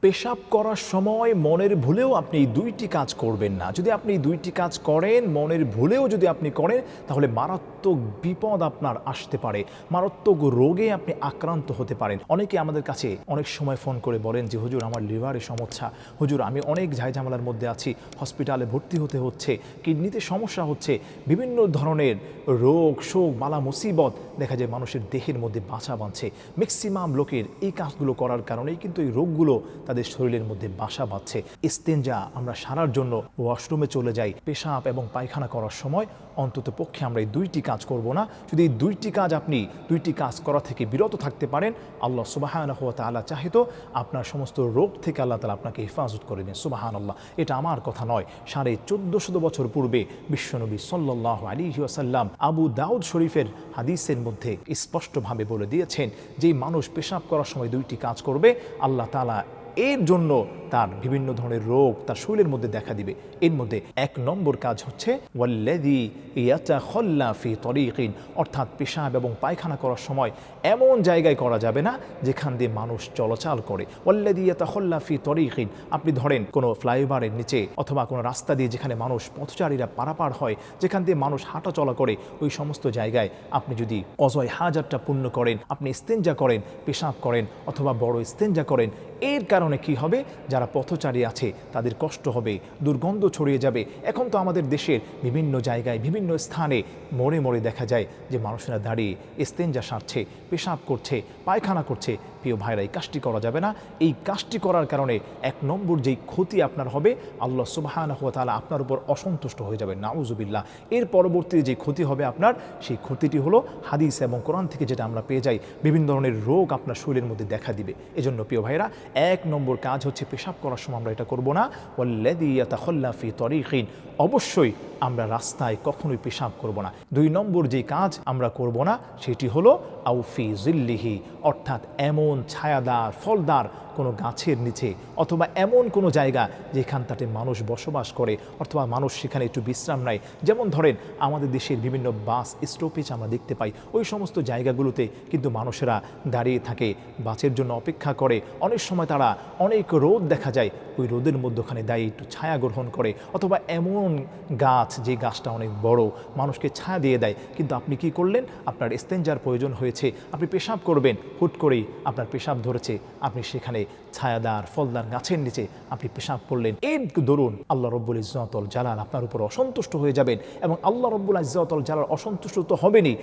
পেশাব করার সময় মনের ভুলেও আপনি এই দুইটি কাজ করবেন না। যদি আপনি এই দুইটি কাজ করেন, মনের ভুলেও যদি আপনি করেন, তাহলে মারাত্মক বিপদ আপনার আসতে পারে। মারাত্মক রোগে আপনি আক্রান্ত হতে পারেন। অনেকে আমাদের কাছে অনেক সময় ফোন করে বলেন যে, হুজুর, আমার লিভারের সমস্যা। হুজুর, আমি অনেক ঝামেলার মধ্যে আছি। হসপিটালে ভর্তি হতে হচ্ছে। কিডনিতে সমস্যা হচ্ছে। বিভিন্ন ধরনের রোগ, শোক, বালা, মুসিবত দেখা যায় মানুষের দেহের মধ্যে বাসা বাঁধছে ম্যাক্সিমাম লোকের এই কাজগুলো করার কারণেই কিন্তু এই রোগগুলো তাদের শরীরের মধ্যে বাসা বাঁধছে। ইস্তেঞ্জা আমরা সারার জন্য ওয়াশরুমে চলে যাই। পেশাব এবং পায়খানা করার সময় অন্তত পক্ষে আমরা এই দুইটি কাজ করব না। যদি এই দুইটি কাজ আপনি দুইটি কাজ করা থেকে বিরত থাকতে পারেন, আল্লাহ সুবাহান হুয়া তালা চাহে তো আপনার সমস্ত রোগ থেকে আল্লাহ তালা আপনাকে হেফাজত করে দেন। সুবাহান আল্লাহ এটা আমার কথা নয়। সাড়ে চোদ্দশত বছর পূর্বে বিশ্বনবী সাল্লাহ আলী ওয়াসাল্লাম আবু দাউদ শরীফের হাদিসের মধ্যে স্পষ্টভাবে বলে দিয়েছেন যে মানুষ পেশাব করার সময় দুইটি কাজ করবে, আল্লাহ তালা এর জন্য তার বিভিন্ন ধরনের রোগ তার শরীরের মধ্যে দেখা দিবে। এর মধ্যে এক নম্বর কাজ হচ্ছে অর্থাৎ পেশাব এবং পায়খানা করার সময় এমন জায়গায় করা যাবে না যেখান দিয়ে মানুষ চলাচল করে। ওয়াল্লাদি ইয়াতা খল্লা ফি তরিকিন। আপনি ধরেন কোনো ফ্লাইওভারের নিচে অথবা কোনো রাস্তা দিয়ে যেখানে মানুষ পথচারীরা পারাপার হয়, যেখান দিয়ে মানুষ হাঁটা চলা করে, ওই সমস্ত জায়গায় আপনি যদি অজয় হাজারটা পূর্ণ করেন, আপনি স্তেঞ্জা করেন, পেশাব করেন অথবা বড় ইস্তেঞ্জা করেন, এর কারণে কি হবে? যারা পথচারী আছে, তাদের কষ্ট হবে, দুর্গন্ধ ছড়িয়ে যাবে। এখন তো আমাদের দেশের বিভিন্ন জায়গায়, বিভিন্ন স্থানে মোড়ে মোড়ে দেখা যায় যে মানুষেরা দাঁড়িয়ে ইস্তেঞ্জা সারছে, পেশাব করছে, পায়খানা করছে। প্রিয় ভাইরা, এই কাজটি করা যাবে না। এই কাজটি করার কারণে এক নম্বর যেই ক্ষতি আপনার হবে, আল্লাহ সুবাহান হুয়া তালা আপনার উপর অসন্তুষ্ট হয়ে যাবে নাউজুবিল্লাহ। এর পরবর্তীতে যে ক্ষতি হবে আপনার, সেই ক্ষতিটি হলো হাদিস এবং কোরআন থেকে যেটা আমরা পেয়ে যাই, বিভিন্ন ধরনের রোগ আপনার শরীরের মধ্যে দেখা দিবে। এজন্য প্রিয় ভাইরা, এক নম্বর কাজ হচ্ছে পেশাব করার সময় আমরা এটা করব না। ওয়াল্লাদি তরিকিন অবশ্যই আমরা রাস্তায় কখনোই পেশাব করব না। দুই নম্বর যে কাজ আমরা করব না, সেটি হলো আউফি জিল্লিহি অর্থাৎ এমন ছায়াদার, ফলদার কোনো গাছের নিচে অথবা এমন কোনো জায়গা যেখানটাতে মানুষ বসবাস করে অথবা মানুষ সেখানে একটু বিশ্রাম নেয়। যেমন ধরেন আমাদের দেশের বিভিন্ন বাস স্টপেজ আমরা দেখতে পাই। ওই সমস্ত জায়গাগুলোতে কিন্তু মানুষেরা দাঁড়িয়ে থাকে, বাসের জন্য অপেক্ষা করে। অনেক সময় তারা অনেক রোদ দেখা যায়, ওই রোদের মধ্যখানে দাঁড়িয়ে একটু ছায়া গ্রহণ করে অথবা এমন গাছ যে গাছটা অনেক বড়, মানুষকে ছায়া দিয়ে দেয়। কিন্তু আপনি কি করলেন? আপনার স্তেঞ্জার প্রয়োজন হয়েছে, আপনি পেশাব করবেন, হুট করেই আপনার পেশাব ধরেছে, আপনি সেখানে ছায়াদার ফলদার গাছের নিচে আপনি পেশাব করলেন। এর দরুন আল্লাহ রব্বুল ইজ্জতল জালাল আপনার উপর অসন্তুষ্ট হয়ে যাবেন এবং আল্লাহ রব্বুল ইজ্জতল জালাল অসন্তুষ্ট তো হবেনই।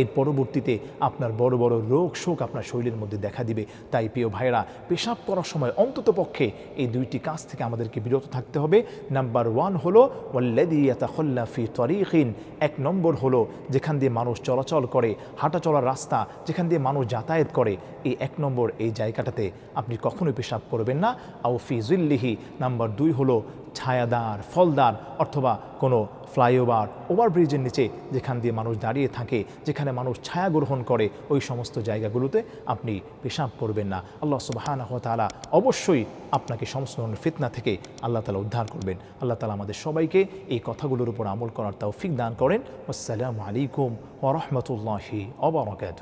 এর পরবর্তীতে আপনার বড় বড় রোগ শোক আপনার শরীরের মধ্যে দেখা দিবে। তাই প্রিয় ভাইরা পেশাব করার সময় অন্তত পক্ষে এই দুইটি কাজ থেকে আমাদেরকে বিরত থাকতে হবে। নাম্বার ওয়ান হলো ওয়াল্লাদি ইয়াতাখল্লা তরিকিন এক নম্বর হলো, যেখান দিয়ে মানুষ চলাচল করে হাঁটা চলার রাস্তা, যেখান দিয়ে মানুষ যাতায়াত করে, এই এক নম্বর এই জায়গাটাতে আপনি কখনোই পেশাব করবেন না। আও ফি জিল্লিহি নাম্বার দুই হলো ছায়াদার, ফলদার অথবা কোনো ফ্লাইওভার, ওভারব্রিজের নিচে যেখান দিয়ে মানুষ দাঁড়িয়ে থাকে, যেখানে মানুষ ছায়া গ্রহণ করে, ওই সমস্ত জায়গাগুলোতে আপনি পেশাব করবেন না। আল্লাহ সুবাহানা তালা অবশ্যই আপনাকে সমস্ত ধরনের ফিতনা থেকে আল্লাহ তালা উদ্ধার করবেন। আল্লাহ তালা আমাদের সবাইকে এই কথাগুলোর উপর আমল করার তৌফিক দান করেন। আসসালামু আলাইকুম ওরহমতুল্লাহি অবরকাত